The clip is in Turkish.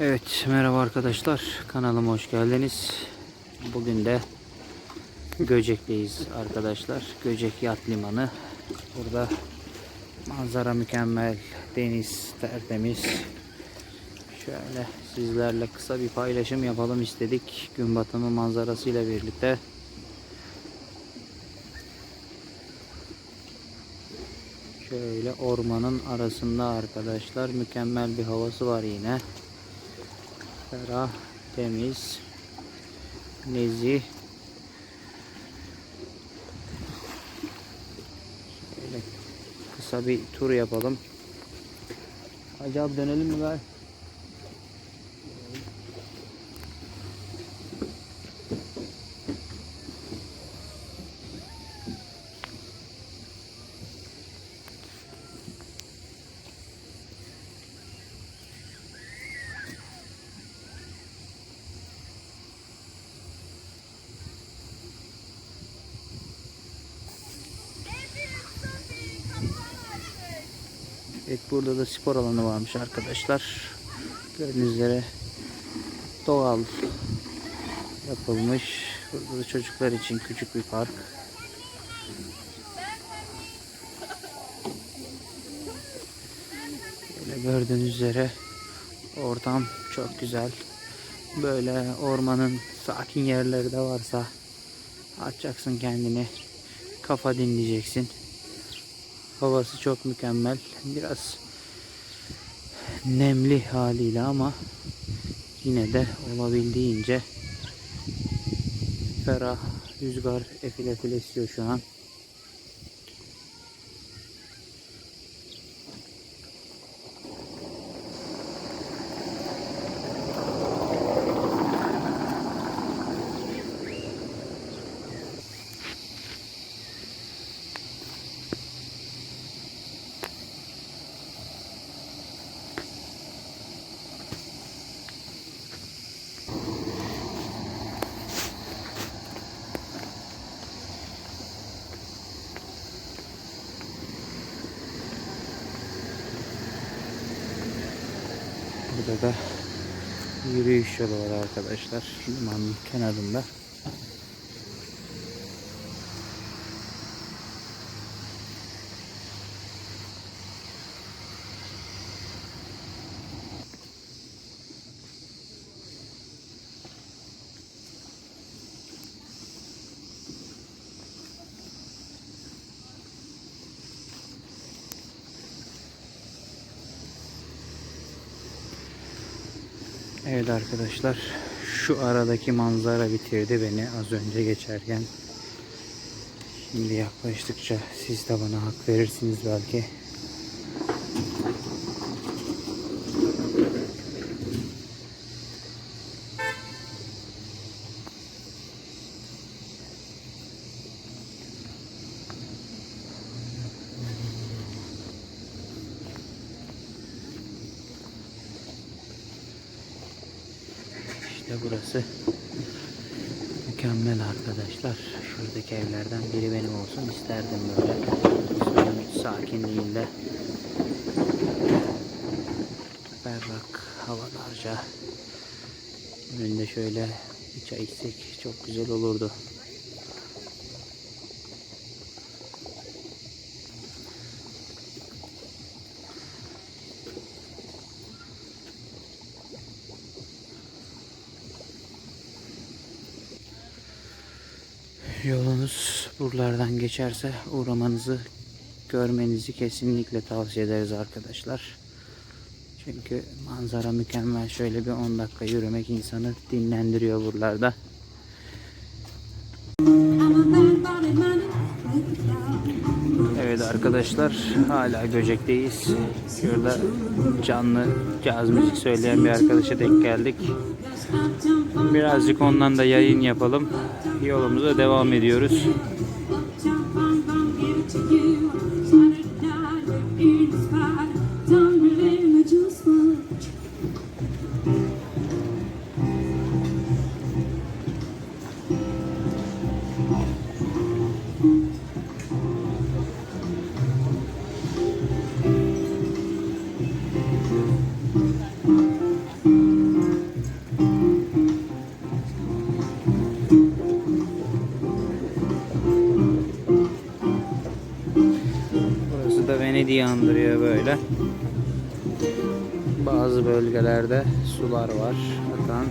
Evet merhaba arkadaşlar kanalıma hoş geldiniz. Bugün de Göcek'teyiz arkadaşlar. Göcek Yat Limanı. Burada manzara mükemmel. Deniz tertemiz. Şöyle sizlerle kısa bir paylaşım yapalım istedik. Gün batımı manzarasıyla birlikte. Şöyle ormanın arasında arkadaşlar mükemmel bir havası var yine. Ferah, temiz, nezih. Şöyle kısa bir tur yapalım. Acaba dönelim mi gari? Evet burada da spor alanı varmış arkadaşlar. Gördüğünüz üzere doğal yapılmış. Burada da çocuklar için küçük bir park. Böyle gördüğünüz üzere ortam çok güzel. Böyle ormanın sakin yerleri de varsa açacaksın kendini. Kafa dinleyeceksin. Havası çok mükemmel. Biraz nemli haliyle ama yine de olabildiğince ferah rüzgar efil efil esiyor şu an. Burada da yürüyüş yolu var arkadaşlar. Limanın kenarında. Evet arkadaşlar şu aradaki manzara bitirdi beni az önce geçerken. Şimdi yaklaştıkça siz de bana hak verirsiniz belki. İşte burası mükemmel arkadaşlar. Şuradaki evlerden biri benim olsun isterdim böyle. Suyun sakinliğinde berrak havalarca önünde şöyle bir çay içsek çok güzel olurdu. Yolunuz buralardan geçerse uğramanızı görmenizi kesinlikle tavsiye ederiz arkadaşlar. Çünkü manzara mükemmel. Şöyle bir 10 dakika yürümek insanı dinlendiriyor buralarda. Arkadaşlar hala Göcek'teyiz. Şurada canlı caz müzik söyleyen bir arkadaşa denk geldik. Birazcık ondan da yayın yapalım. Yolumuza devam ediyoruz. Da Venedik'i andırıyor böyle. Bazı bölgelerde sular var. Akan